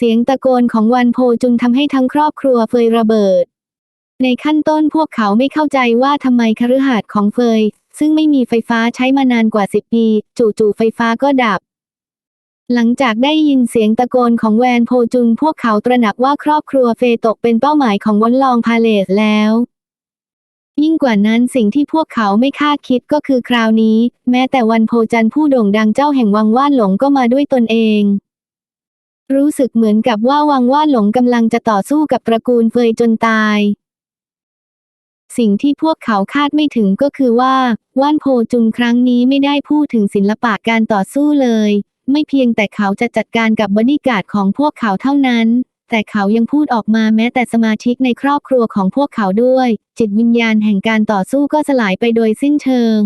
เสียงตะโกนของวันโพจุนทำให้ทั้งครอบครัวเฟยระเบิด ในขั้นต้นพวกเขาไม่เข้าใจว่าทำไมคฤหาสน์ของเฟย ซึ่งไม่มีไฟฟ้าใช้มานานกว่าสิบปี จู่ๆไฟฟ้าก็ดับ หลังจากได้ยินเสียงตะโกนของแวนโพจุนพวกเขาตระหนักว่าครอบครัวเฟยตกเป็นเป้าหมายของวันลองพาเลสแล้วยิ่งกว่านั้นสิ่งที่พวกเขาไม่คาดคิดก็คือคราวนี้ แม้แต่วันโพจันผู้โด่งดังเจ้าแห่งวังว่านหลงก็มาด้วยตนเอง รู้สึกเหมือนกับว่าวังว่านหลงกำลังจะต่อสู้กับตระกูลเฟยจนตาย สิ่งที่พวกเขาคาดไม่ถึงก็คือว่า ว่านโพจุนครั้งนี้ไม่ได้พูดถึงศิลปะการต่อสู้เลย ไม่เพียงแต่เขาจะจัดการกับบอดี้การ์ดของพวกเขาเท่านั้น แต่เขายังพูดออกมาแม้แต่สมาชิกในครอบครัวของพวกเขาด้วย จิตวิญญาณแห่งการต่อสู้ก็สลายไปโดยสิ้นเชิง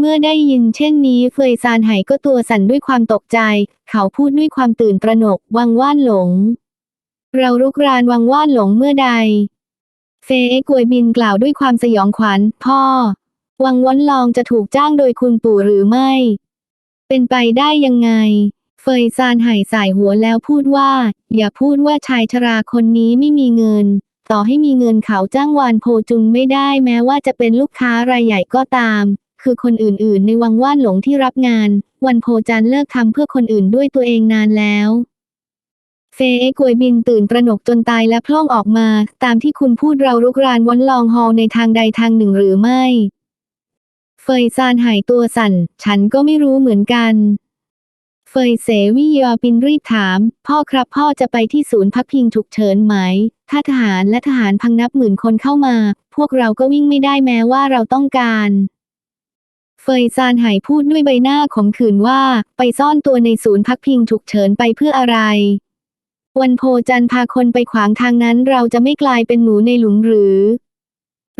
เมื่อได้ยินเช่นนี้เฟยซานไห่ก็ตัวสั่นด้วยความตกใจ เขาพูดด้วยความตื่นตระหนกวังว่านหลง เรารุกรานวังว่านหลงเมื่อใด เฟเอกวยบินกล่าวด้วยความสยองขวัญ พ่อ วังว้นลองจะถูกจ้างโดยคุณปู่หรือไม่ เป็นไปได้ยังไง เฟยซานไห่สายหัวแล้วพูดว่า อย่าพูดว่าชายชราคนนี้ไม่มีเงิน ต่อให้มีเงินเขาจ้างวานโพจุงไม่ได้แม้ว่าจะเป็นลูกค้ารายใหญ่ก็ตาม คือคนอื่นๆ ในวังว่านหลงที่รับงาน วันโพจันเลิกทำเพื่อคนอื่นด้วยตัวเองนานแล้วเฟเอกวยบินตื่นตระหนกจนตายและพล่องออกมา ตามที่คุณพูดเรารุกรานวันลองฮอลในทางใดทางหนึ่งหรือไม่ เฟยซานหายตัวสั่น ฉันก็ไม่รู้เหมือนกัน เฟยเสวิยอปินรีบถาม พ่อครับพ่อจะไปที่ศูนย์พักพิงฉุกเฉินไหม ถ้าทหารและทหารพังนับหมื่นคนเข้ามา พวกเราก็วิ่งไม่ได้แม้ว่าเราต้องการ เฟยซานไห่พูดด้วยใบหน้าขมขื่นว่า ไปซ่อนตัวในศูนย์พักพิงฉุกเฉินไปเพื่ออะไร วันโพจันพาคนไปขวางทางนั้นเราจะไม่กลายเป็นหมูในหลุมหรือ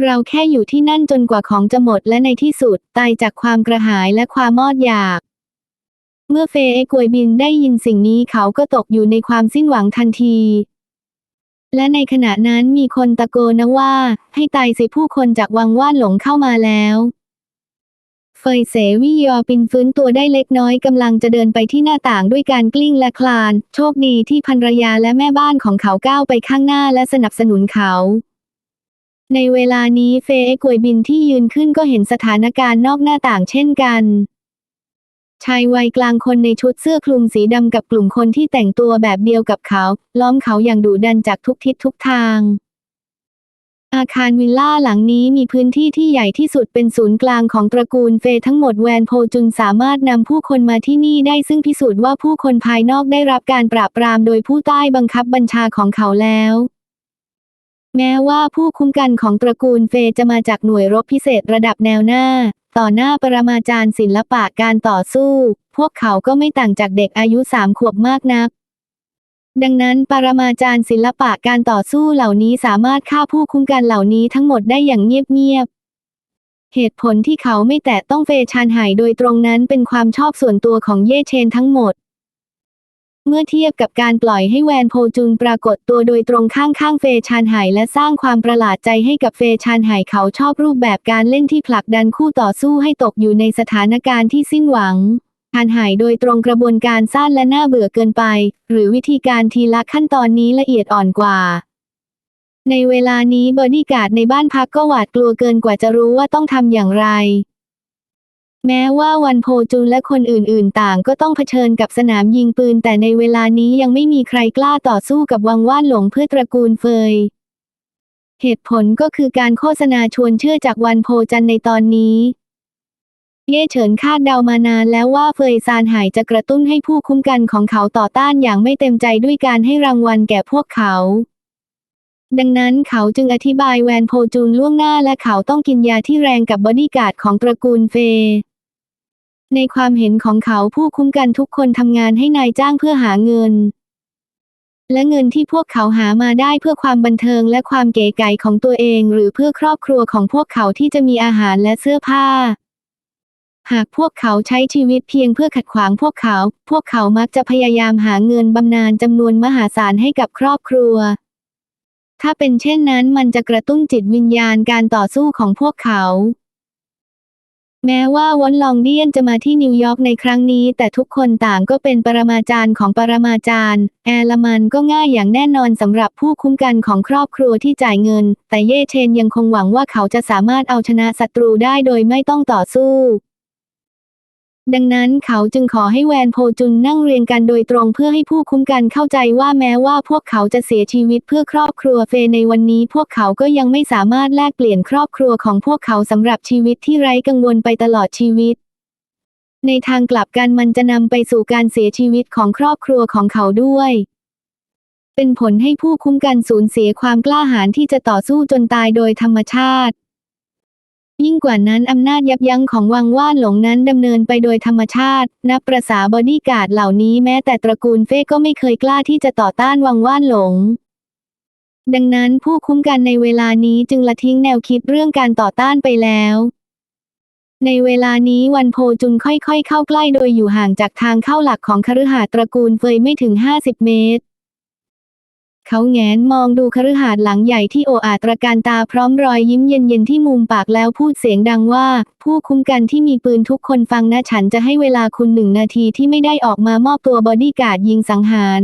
เราแค่อยู่ที่นั่นจนกว่าของจะหมดและในที่สุดตายจากความกระหายและความมอดอยาก เมื่อเฟเอกวยบินได้ยินสิ่งนี้เขาก็ตกอยู่ในความสิ้นหวังทันทีและในขณะนั้นมีคนตะโกนนะว่า ให้ตายสิผู้คนจากวังว่านหลงเข้ามาแล้ว เฟยเสวิยอปินฟื้นตัวได้เล็กน้อยกำลังจะเดินไปที่หน้าต่างด้วยการกลิ้งและคลาน โชคดีที่ภรรยาและแม่บ้านของเขาก้าวไปข้างหน้าและสนับสนุนเขา ในเวลานี้เฟเอกวยบินที่ยืนขึ้นก็เห็นสถานการณ์นอกหน้าต่างเช่นกันชายวัยกลางคนในชุดเสื้อคลุมสีดำกับกลุ่มคนที่แต่งตัวแบบเดียวกับเขา ล้อมเขาอย่างดุดันจากทุกทิศทุกทาง อาคารวิลล่าหลังนี้มีพื้นที่ที่ใหญ่ที่สุดเป็นศูนย์กลางของตระกูลเฟยทั้งหมดแวนโพจุนสามารถนำผู้คนมาที่นี่ได้ซึ่งพิสูจน์ว่าผู้คนภายนอกได้รับการปราบปรามโดยผู้ใต้บังคับบัญชาของเขาแล้ว แม้ว่าผู้คุ้มกันของตระกูลเฟยจะมาจากหน่วยรบพิเศษระดับแนวหน้า ต่อหน้าปรมาจารย์ศิลปะการต่อสู้ พวกเขาก็ไม่ต่างจากเด็กอายุสามขวบมากนัก ดังนั้นปรมาจารย์ศิลปะการต่อสู้เหล่านี้สามารถฆ่าผู้คุ้มกันเหล่านี้ทั้งหมดได้อย่างเงียบๆ เหตุผลที่เขาไม่แตะต้องเฟชานหายโดยตรงนั้นเป็นความชอบส่วนตัวของเย่เชนทั้งหมด เมื่อเทียบกับการปล่อยให้แวนโพจุนปรากฏตัวโดยตรงข้างๆเฟชานไหและสร้างความประหลาดใจให้กับเฟชานไหเขาชอบรูปแบบการเล่นที่ผลักดันคู่ต่อสู้ให้ตกอยู่ในสถานการณ์ที่สิ้นหวัง ชานไหโดยตรงกระบวนการสั้นและน่าเบื่อเกินไป หรือวิธีการทีละขั้นตอนนี้ละเอียดอ่อนกว่า ในเวลานี้บอดี้การ์ดในบ้านพักก็หวาดกลัวเกินกว่าจะรู้ว่าต้องทำอย่างไร แม้ว่าวันโพจูนและคนอื่นๆ ต่างก็ต้องเผชิญกับสนามยิงปืน แต่ในเวลานี้ยังไม่มีใครกล้าต่อสู้กับวังว่านหลงเพื่อตระกูลเฟย เหตุผลก็คือการโฆษณาชวนเชื่อจากวันโพจันในตอนนี้ เย่เฉินคาดเดามานานแล้วว่าเฟยซานหายจะกระตุ้นให้ผู้คุ้มกันของเขาต่อต้านอย่างไม่เต็มใจด้วยการให้รางวัลแก่พวกเขา ดังนั้นเขาจึงอธิบายแวนโพจูนล่วงหน้าและเขาต้องกินยาที่แรงกับบอดี้การ์ดของตระกูลเฟยในความเห็นของเขาผู้คุ้มกันทุกคนทำงานให้นายจ้างเพื่อหาเงิน และเงินที่พวกเขาหามาได้เพื่อความบันเทิงและความเก๋ไก๋ของตัวเอง หรือเพื่อครอบครัวของพวกเขาที่จะมีอาหารและเสื้อผ้า หากพวกเขาใช้ชีวิตเพียงเพื่อขัดขวางพวกเขา พวกเขามักจะพยายามหาเงินบำนาญจำนวนมหาศาลให้กับครอบครัว ถ้าเป็นเช่นนั้นมันจะกระตุ้นจิตวิญญาณการต่อสู้ของพวกเขาแม้ว่าวอนลองเดียนจะมาที่นิวยอร์กในครั้งนี้ แต่ทุกคนต่างก็เป็นปรมาจารย์ของปรมาจารย์ แอลมันก็ง่ายอย่างแน่นอนสำหรับผู้คุ้มกันของครอบครัวที่จ่ายเงิน แต่เย่เชนยังคงหวังว่าเขาจะสามารถเอาชนะศัตรูได้โดยไม่ต้องต่อสู้ ดังนั้นเขาจึงขอให้แวนโพจุนนั่งเรียงกันโดยตรงเพื่อให้ผู้คุ้มกันเข้าใจว่าแม้ว่าพวกเขาจะเสียชีวิตเพื่อครอบครัวเฟยในวันนี้ พวกเขาก็ยังไม่สามารถแลกเปลี่ยนครอบครัวของพวกเขาสำหรับชีวิตที่ไร้กังวลไปตลอดชีวิต ในทางกลับกันมันจะนำไปสู่การเสียชีวิตของครอบครัวของเขาด้วยเป็นผลให้ผู้คุ้มกันสูญเสียความกล้าหาญที่จะต่อสู้จนตายโดยธรรมชาติ ยิ่งกว่านั้นอำนาจยับยั้งของวังว่านหลงนั้นดำเนินไปโดยธรรมชาติ นับประษาบอดี้การ์ดเหล่านี้แม้แต่ตระกูลเฟ่ก็ไม่เคยกล้าที่จะต่อต้านวังว่านหลง ดังนั้นผู้คุ้มกันในเวลานี้จึงละทิ้งแนวคิดเรื่องการต่อต้านไปแล้ว ในเวลานี้วันโพจุนค่อยๆ เข้าใกล้โดยอยู่ห่างจากทางเข้าหลักของคฤหาสน์ตระกูลเฟยไม่ถึง 50 เมตร เขาแงนมองดูคฤหาสน์หลังใหญ่ที่โออาตระการตาพร้อมรอยยิ้มเย็นๆที่มุมปากแล้วพูดเสียงดังว่า ผู้คุ้มกันที่มีปืนทุกคนฟังนะฉันจะให้เวลาคุณหนึ่งนาทีที่ไม่ได้ออกมามอบตัวบอดี้การ์ดยิงสังหาร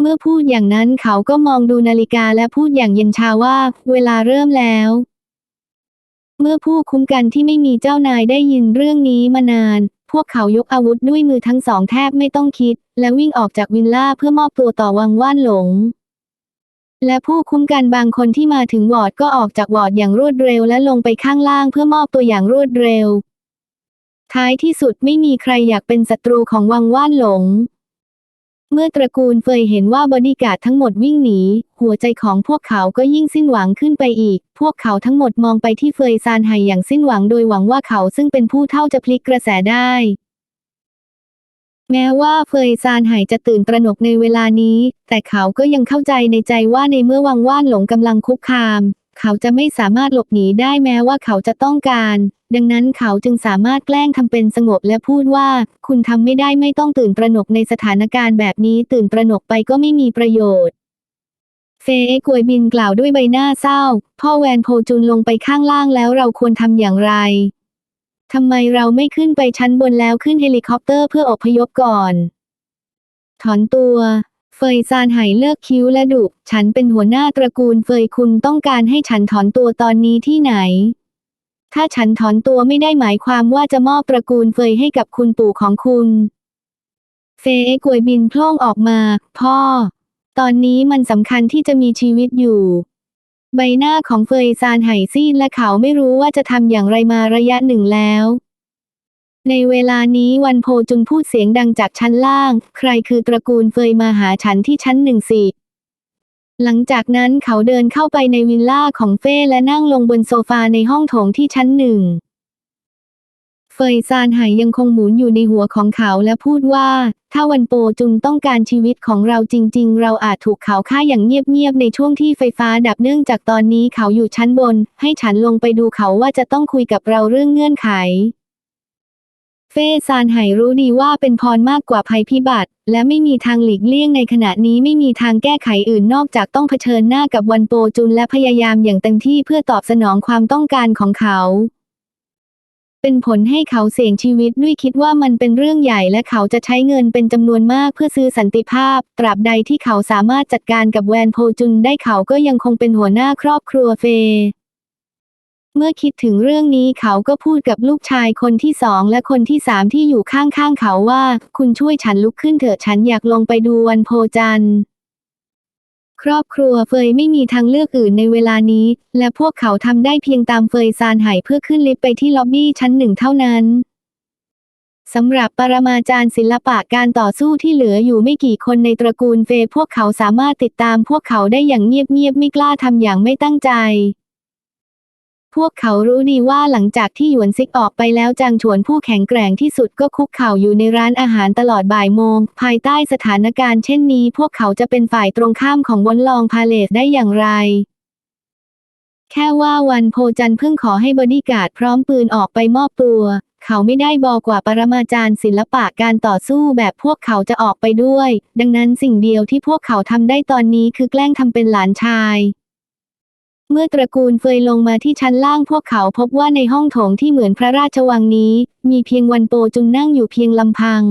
เมื่อพูดอย่างนั้นเขาก็มองดูนาฬิกาและพูดอย่างเย็นชาว่า เวลาเริ่มแล้ว เมื่อผู้คุ้มกันที่ไม่มีเจ้านายได้ยินเรื่องนี้มานาน พวกเขายกอาวุธด้วยมือทั้งสองแทบไม่ต้องคิด และวิ่งออกจากวิลล่าเพื่อมอบตัวต่อวังว่านหลง และผู้คุ้มกันบางคนที่มาถึงวอร์ดก็ออกจากวอร์ดอย่างรวดเร็วและลงไปข้างล่างเพื่อมอบตัวอย่างรวดเร็ว ท้ายที่สุดไม่มีใครอยากเป็นศัตรูของวังว่านหลง เมื่อตระกูลเฟยเห็นว่าบอดี้การ์ดทั้งหมดวิ่งหนี หัวใจของพวกเขาก็ยิ่งสิ้นหวังขึ้นไปอีก พวกเขาทั้งหมดมองไปที่เฟยซานไห่อย่างสิ้นหวังโดยหวังว่าเขาซึ่งเป็นผู้เท่าจะพลิกกระแสได้ แม้ว่าเฟยซานไห่จะตื่นตระหนกในเวลานี้ แต่เขาก็ยังเข้าใจในใจว่าในเมื่อวังว่านหลงกำลังคุกคาม เขาจะไม่สามารถหลบหนีได้แม้ว่าเขาจะต้องการ ดังนั้นเขาจึงสามารถแกล้งทำเป็นสงบและพูดว่า คุณทำไม่ได้ไม่ต้องตื่นตระหนกในสถานการณ์แบบนี้ตื่นตระหนกไปก็ไม่มีประโยชน์เฟเอกวยบินกล่าวด้วยใบหน้าเศร้า พ่อแวนโพจุนลงไปข้างล่างแล้วเราควรทำอย่างไรทำไมเราไม่ขึ้นไปชั้นบนแล้วขึ้นเฮลิคอปเตอร์เพื่ออพยพก่อน ถอนตัวเฟยซานไห่เลิกคิ้วและดุฉันเป็นหัวหน้าตระกูลเฟยคุณต้องการให้ฉันถอนตัวตอนนี้ที่ไหน ถ้าฉันถอนตัวไม่ได้หมายความว่าจะมอบตระกูลเฟยให้กับคุณปู่ของคุณ เฟเอกวยบินพล่งออกมา พ่อ ตอนนี้มันสำคัญที่จะมีชีวิตอยู่ ใบหน้าของเฟยซานไห่ซีดและเขาไม่รู้ว่าจะทำอย่างไรมาระยะหนึ่งแล้ว ในเวลานี้วันโพจุนพูดเสียงดังจากชั้นล่าง ใครคือตระกูลเฟยมาหาฉันที่ชั้นหนึ่งสิ หลังจากนั้นเขาเดินเข้าไปในวิลล่าของเฟ่และนั่งลงบนโซฟาในห้องโถงที่ชั้นหนึ่ง เฟยซานไหยังคงหมุนอยู่ในหัวของเขาและพูดว่า ถ้าวันโปจุงต้องการชีวิตของเราจริง ๆ เราอาจถูกเขาฆ่าอย่างเงียบ ๆ ในช่วงที่ไฟฟ้าดับเนื่องจากตอนนี้เขาอยู่ชั้นบน ให้ฉันลงไปดูเขาว่าจะต้องคุยกับเราเรื่องเงื่อนไข เฟ่ซานไหรู้ดีว่าเป็นพรมากกว่าภัยพิบัติ และไม่มีทางหลีกเลี่ยงในขณะนี้ไม่มีทางแก้ไขอื่นนอกจากต้องเผชิญหน้ากับวันโปจุนและพยายามอย่างเต็มที่เพื่อตอบสนองความต้องการของเขา เป็นผลให้เขาเสี่ยงชีวิตด้วยคิดว่ามันเป็นเรื่องใหญ่และเขาจะใช้เงินเป็นจำนวนมากเพื่อซื้อสันติภาพ ตราบใดที่เขาสามารถจัดการกับแวนโพจุนได้เขาก็ยังคงเป็นหัวหน้าครอบครัวเฟ เมื่อคิดถึงเรื่องนี้เขาก็พูดกับลูกชายคนที่สองและคนที่สามที่อยู่ข้างๆเขาว่า คุณช่วยฉันลุกขึ้นเถอะฉันอยากลงไปดูวันโพจันทร์ครอบครัวเฟยไม่มีทางเลือกอื่นในเวลานี้ และพวกเขาทำได้เพียงตามเฟยซานไห่เพื่อขึ้นลิฟต์ไปที่ล็อบบี้ชั้นหนึ่งเท่านั้นสำหรับปรมาจารย์ศิลปะการต่อสู้ที่เหลืออยู่ไม่กี่คนในตระกูลเฟยพวกเขาสามารถติดตามพวกเขาได้อย่างเงียบๆไม่กล้าทำอย่างไม่ตั้งใจ พวกเขารู้ดีว่าหลังจากที่หยวนซิกออกไปแล้วจางฉวนผู้แข็งแกร่งที่สุดก็คุกเข่าอยู่ในร้านอาหารตลอดบ่ายโมง ภายใต้สถานการณ์เช่นนี้ พวกเขาจะเป็นฝ่ายตรงข้ามของวันลองพาเลสได้อย่างไร แค่ว่าวันโพจันเพิ่งขอให้บอดี้การ์ดพร้อมปืนออกไปมอบตัว เขาไม่ได้บอกกว่าปรมาจารย์ศิลปะการต่อสู้แบบพวกเขาจะออกไปด้วย ดังนั้นสิ่งเดียวที่พวกเขาทำได้ตอนนี้คือแกล้งทำเป็นหลานชาย เมื่อตระกูลเฟยลงมาที่ชั้นล่างพวกเขาพบว่าในห้องโถงที่เหมือนพระราชวังนี้ มีเพียงวันโปจุนนั่งอยู่เพียงลำพัง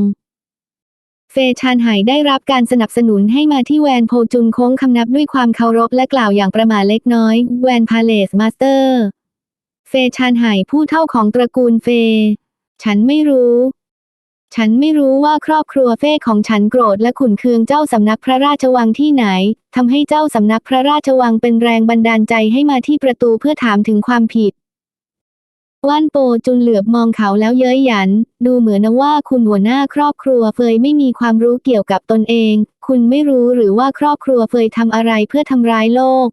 เฟยชานไหได้รับการสนับสนุนให้มาที่แวนโพจุนโค้งคำนับด้วยความเคารพและกล่าวอย่างประมาเล็กน้อย แวนพาเลสมาสเตอร์ เฟยชานไหผู้เท่าของตระกูลเฟยฉันไม่รู้ ฉันไม่รู้ว่าครอบครัวเฟ่ของฉันโกรธและขุนเคืองเจ้าสำนักพระราชวังที่ไหน ทำให้เจ้าสำนักพระราชวังเป็นแรงบันดาลใจให้มาที่ประตูเพื่อถามถึงความผิด ว่านโปจุนเหลือบมองเขาแล้วเย้ยหยัน ดูเหมือนว่าคุณหัวหน้าครอบครัวเฟยไม่มีความรู้เกี่ยวกับตนเอง คุณไม่รู้หรือว่าครอบครัวเฟยทำอะไรเพื่อทำร้ายโลก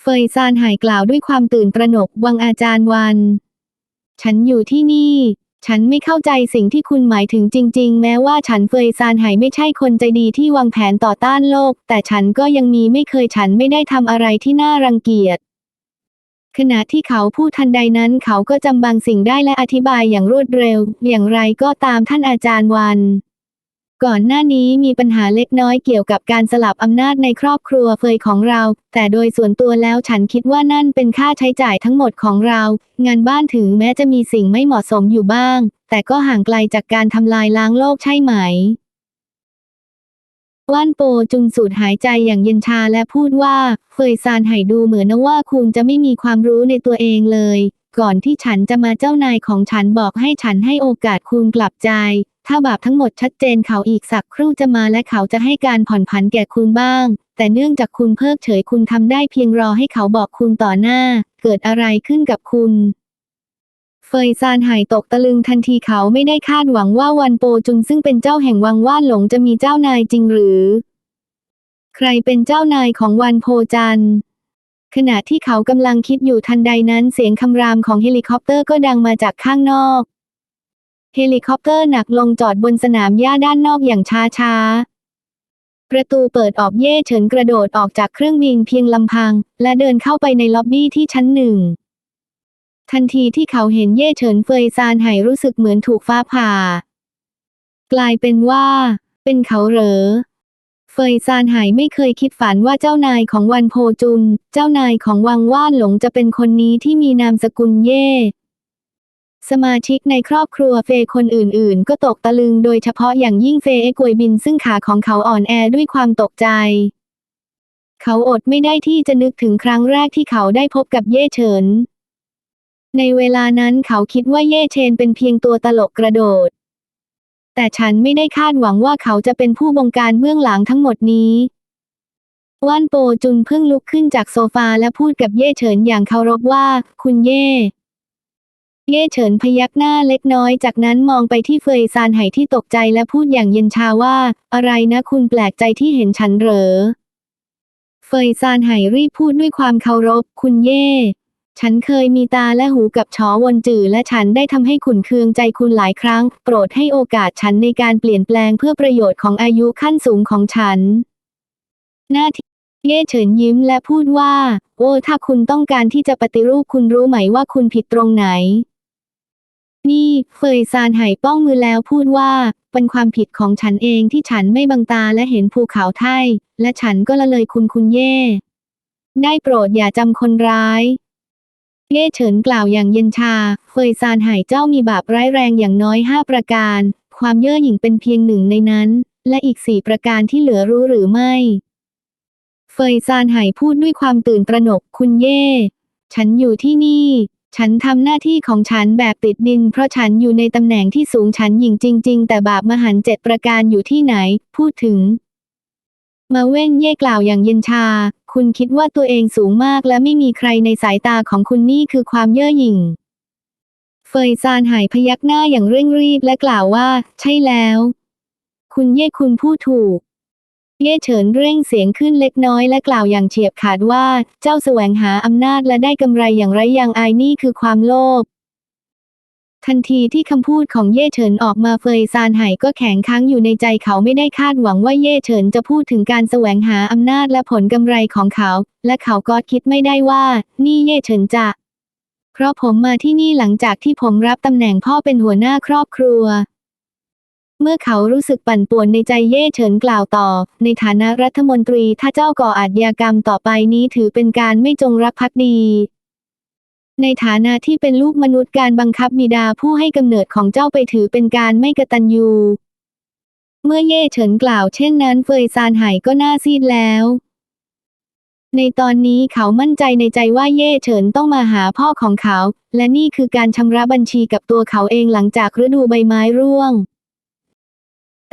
เฟยซานหายกล่าวด้วยความตื่นตระหนกวังอาจารย์วัน ฉันอยู่ที่นี่ ฉันไม่เข้าใจสิ่งที่คุณหมายถึงจริง ๆ แม้ว่าฉันเฟยซานไหไม่ใช่คนใจดีที่วางแผนต่อต้านโลก แต่ฉันก็ยังมีไม่เคยฉันไม่ได้ทำอะไรที่น่ารังเกียจ ขณะที่เขาพูดทันใดนั้นเขาก็จำบางสิ่งได้และอธิบายอย่างรวดเร็ว อย่างไรก็ตามท่านอาจารย์วัน ก่อนหน้านี้มีปัญหาเล็กน้อยเกี่ยวกับการสลับอำนาจในครอบครัวเฟยของเรา แต่โดยส่วนตัวแล้วฉันคิดว่านั่นเป็นค่าใช้จ่ายทั้งหมดของเรา งานบ้านถึงแม้จะมีสิ่งไม่เหมาะสมอยู่บ้าง แต่ก็ห่างไกลจากการทำลายล้างโลกใช่ไหม ว่านโปจุนสูดหายใจอย่างเย็นชาและพูดว่า เฟยซานไห่ดูเหมือนว่าคุณจะไม่มีความรู้ในตัวเองเลยก่อนที่ฉันจะมาเจ้านายของฉันบอกให้ฉันให้โอกาสคุณกลับใจ ถ้าบาปทั้งหมดชัดเจนเขาอีกสักครู่จะมาและเขาจะให้การผ่อนผันแก่คุณบ้าง แต่เนื่องจากคุณเพิกเฉยคุณทำได้เพียงรอให้เขาบอกคุณต่อหน้า เกิดอะไรขึ้นกับคุณเฟยซานหายตกตะลึงทันทีเขาไม่ได้คาดหวังว่าวันโปจุนซึ่งเป็นเจ้าแห่งวังว่านหลงจะมีเจ้านายจริงหรือ ใครเป็นเจ้านายของวันโพจันขณะที่เขากำลังคิดอยู่ทันใดนั้นเสียงคำรามของเฮลิคอปเตอร์ก็ดังมาจากข้างนอก เฮลิคอปเตอร์หนักลงจอดบนสนามหญ้าด้านนอกอย่างช้าช้าๆประตูเปิดออกเย่เฉินกระโดดออกจากเครื่องบินเพียงลำพัง และเดินเข้าไปในล็อบบี้ที่ชั้นหนึ่ง ทันทีที่เขาเห็นเย่เฉินเฟยซานไหรู้สึกเหมือนถูกฟ้าผ่า กลายเป็นว่า เป็นเขาเหรอ เฟยซานไหไม่เคยคิดฝันว่าเจ้านายของวันโพจุน เจ้านายของวังว่านหลงจะเป็นคนนี้ที่มีนามสกุลเย่ สมาชิกในครอบครัวเฟยคนอื่นๆ ก็ตกตะลึงโดยเฉพาะอย่างยิ่งเฟยเอกวยบินซึ่งขาของเขาอ่อนแอด้วยความตกใจ เขาอดไม่ได้ที่จะนึกถึงครั้งแรกที่เขาได้พบกับเย่เฉิน ในเวลานั้นเขาคิดว่าเย่เชนเป็นเพียงตัวตลกกระโดด แต่ฉันไม่ได้คาดหวังว่าเขาจะเป็นผู้บงการเบื้องหลังทั้งหมดนี้ว่านโปจุนเพิ่งลุกขึ้นจากโซฟาและพูดกับเย่เฉินอย่างเคารพว่า คุณเย่ เย่เฉินพยักหน้าเล็กน้อยจากนั้นมองไปที่เฟยซานไหที่ตกใจและพูดอย่างเย็นชาว่า อะไรนะคุณแปลกใจที่เห็นฉันเหรอ เฟยซานไหรีบพูดด้วยความเคารพ คุณเย่ ฉันเคยมีตาและหูกับชอวนจือและฉันได้ทำให้ขุนเคืองใจคุณหลายครั้ง โปรดให้โอกาสฉันในการเปลี่ยนแปลงเพื่อประโยชน์ของอายุขั้นสูงของฉัน หน้าที่เย่เฉินยิ้มและพูดว่า โอ้ถ้าคุณต้องการที่จะปฏิรูปคุณรู้ไหมว่าคุณผิดตรงไหน นี่ เฟยซานไหป้องมือแล้วพูดว่า เป็นความผิดของฉันเองที่ฉันไม่บังตาและเห็นภูเขาไทยและฉันก็ละเลยคุณคุณเย่ ได้โปรดอย่าจำคนร้าย เย่เฉินกล่าวอย่างเย็นชา เฟยซานไหเจ้ามีบาปร้ายแรงอย่างน้อยห้าประการ ความเย่อหยิ่งเป็นเพียงหนึ่งในนั้น และอีกสี่ประการที่เหลือรู้หรือไม่ เฟยซานไหพูดด้วยความตื่นตระหนกคุณเย่ ฉันอยู่ที่นี่ ฉันทำหน้าที่ของฉันแบบติดดิน เพราะฉันอยู่ในตำแหน่งที่สูงฉันหญิงจริง ๆ แต่บาปมหันต์เจ็ดประการอยู่ที่ไหน พูดถึง มาเว้นเย่กล่าวอย่างเย็นชา คุณคิดว่าตัวเองสูงมากและไม่มีใครในสายตาของคุณนี่คือความเย่อหยิ่ง เฟยซานหายพยักหน้าอย่างเร่งรีบและกล่าวว่า ใช่แล้ว คุณเย่คุณพูดถูก เย่เฉินเร่งเสียงขึ้นเล็กน้อยและกล่าวอย่างเฉียบขาดว่า เจ้าแสวงหาอำนาจและได้กำไรอย่างไรอย่างอายนี่คือความโลภทันทีที่คำพูดของเย่เฉินออกมาเฟยซานไห่ก็แข็งค้างอยู่ในใจเขาไม่ได้คาดหวังว่าเย่เฉินจะพูดถึงการแสวงหาอำนาจและผลกำไรของเขา และเขาก็คิดไม่ได้ว่า นี่เย่เฉินจะ เพราะผมมาที่นี่หลังจากที่ผมรับตำแหน่งพ่อเป็นหัวหน้าครอบครัว เมื่อเขารู้สึกปั่นป่วนในใจเย่เฉินกล่าวต่อ ในฐานะรัฐมนตรีถ้าเจ้าก่ออาชญากรรมต่อไปนี้ถือเป็นการไม่จงรักภักดี ในฐานะที่เป็นลูกมนุษย์การบังคับบิดาผู้ให้กำเนิดของเจ้าไปถือเป็นการไม่กตัญญูเมื่อเย่เฉินกล่าวเช่นนั้นเฟยซานไห่ก็หน้าซีดแล้ว ในตอนนี้เขามั่นใจในใจว่าเย่เฉินต้องมาหาพ่อของเขา และนี่คือการชำระบัญชีกับตัวเขาเองหลังจากฤดูใบไม้ร่วง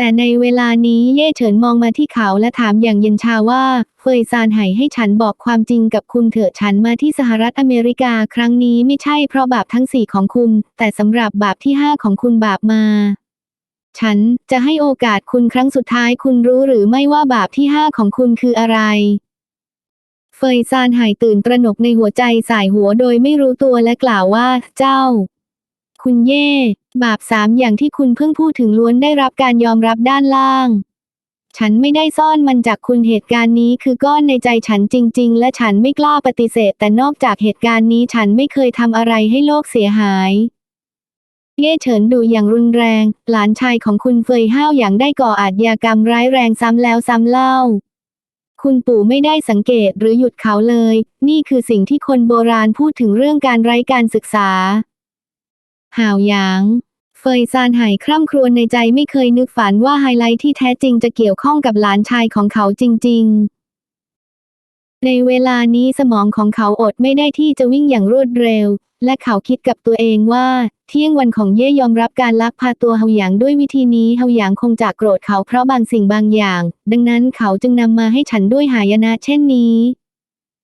แต่ในเวลานี้เย่เฉินมองมาที่เขาและถามอย่างเย็นชาว่า เฟยซานไห่ให้ฉันบอกความจริงกับคุณเถอะฉันมาที่สหรัฐอเมริกาครั้งนี้ไม่ใช่เพราะบาปทั้งสี่ของคุณ แต่สำหรับบาปที่ห้าของคุณบาปมา ฉันจะให้โอกาสคุณครั้งสุดท้ายคุณรู้หรือไม่ว่าบาปที่ห้าของคุณคืออะไรเฟยซานหายตื่นตระหนกในหัวใจสายหัวโดยไม่รู้ตัวและกล่าวว่า เจ้า คุณเย่ บาปสามอย่างที่คุณเพิ่งพูดถึงล้วนได้รับการยอมรับด้านล่าง ฉันไม่ได้ซ่อนมันจากคุณเหตุการณ์นี้คือก้อนในใจฉันจริง ๆ และฉันไม่กล้าปฏิเสธ แต่นอกจากเหตุการณ์นี้ฉันไม่เคยทำอะไรให้โลกเสียหายเย่เฉินดูอย่างรุนแรง หลานชายของคุณเฟยห้าวอย่างได้ก่ออาชญากรรมร้ายแรงซ้ำแล้วซ้ำเล่า คุณปู่ไม่ได้สังเกตหรือหยุดเขาเลย นี่คือสิ่งที่คนโบราณพูดถึงเรื่องการไร้การศึกษา ห่าวหยาง เฟยซานไห่คร่ำครวญในใจไม่เคยนึกฝันว่าไฮไลท์ที่แท้จริงจะเกี่ยวข้องกับหลานชายของเขาจริง ๆ ในเวลานี้สมองของเขาอดไม่ได้ที่จะวิ่งอย่างรวดเร็ว และเขาคิดกับตัวเองว่า เที่ยงวันของเย่ยอมรับการลักพาตัวเฮาหยางด้วยวิธีนี้เฮาหยางคงจะโกรธเขาเพราะบางสิ่งบางอย่าง ดังนั้นเขาจึงนำมาให้ฉันด้วยหายนะเช่นนี้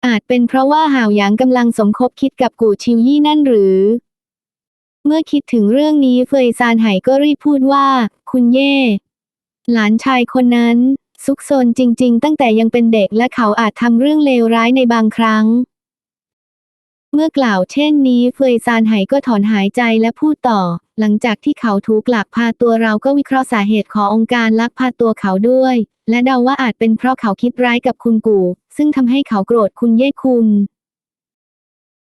อาจเป็นเพราะว่าหาวหยางกำลังสมคบคิดกับกู่ชิวยี่นั่นหรือ เมื่อคิดถึงเรื่องนี้เฟยซานไห่ก็รีบพูดว่า คุณเย่ หลานชายคนนั้น ซุกซนจริง ๆ ตั้งแต่ยังเป็นเด็กและเขาอาจทำเรื่องเลวร้ายในบางครั้ง เมื่อกล่าวเช่นนี้เฟยซานไห่ก็ถอนหายใจและพูดต่อ หลังจากที่เขาถูกลักพาตัวเราก็วิเคราะห์สาเหตุขององค์การลักพาตัวเขาด้วย และเดาว่าอาจเป็นเพราะเขาคิดร้ายกับคุณกู่ ซึ่งทำให้เขาโกรธคุณเย่คุณ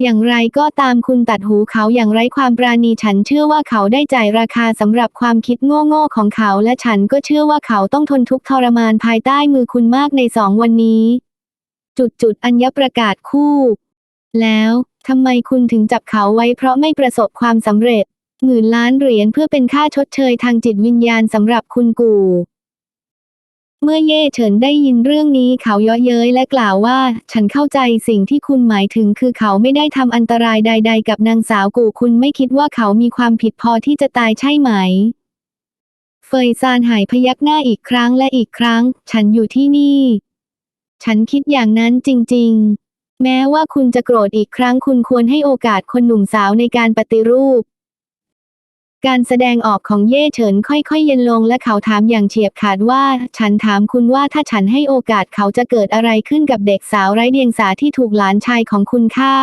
อย่างไรก็ตามคุณตัดหูเขาอย่างไร้ความปราณีฉันเชื่อว่าเขาได้จ่ายราคาสำหรับความคิดโง่ๆของเขาและฉันก็เชื่อว่าเขาต้องทนทุกข์ทรมานภายใต้มือคุณมากในสองวันนี้ จุดจุดอัญญประกาศคู่ แล้วทำไมคุณถึงจับเขาไว้เพราะไม่ประสบความสำเร็จหมื่นล้านเหรียญเพื่อเป็นค่าชดเชยทางจิตวิญญาณสำหรับคุณกู่ เมื่อเย่เฉินได้ยินเรื่องนี้เขายาะเย้ยและกล่าวว่า ฉันเข้าใจสิ่งที่คุณหมายถึงคือเขาไม่ได้ทำอันตรายใด ๆ กับนางสาวกูคุณไม่คิดว่าเขามีความผิดพอที่จะตายใช่ไหม เฟยซานหายพยักหน้าอีกครั้งและอีกครั้ง ฉันอยู่ที่นี่ ฉันคิดอย่างนั้นจริง ๆ แม้ว่าคุณจะโกรธอีกครั้งคุณควรให้โอกาสคนหนุ่มสาวในการปฏิรูป การแสดงออกของเย่เฉินค่อยๆ เย็นลงและเขาถามอย่างเฉียบขาดว่า ฉันถามคุณว่าถ้าฉันให้โอกาสเขาจะเกิดอะไรขึ้นกับเด็กสาวไร้เดียงสาที่ถูกหลานชายของคุณฆ่า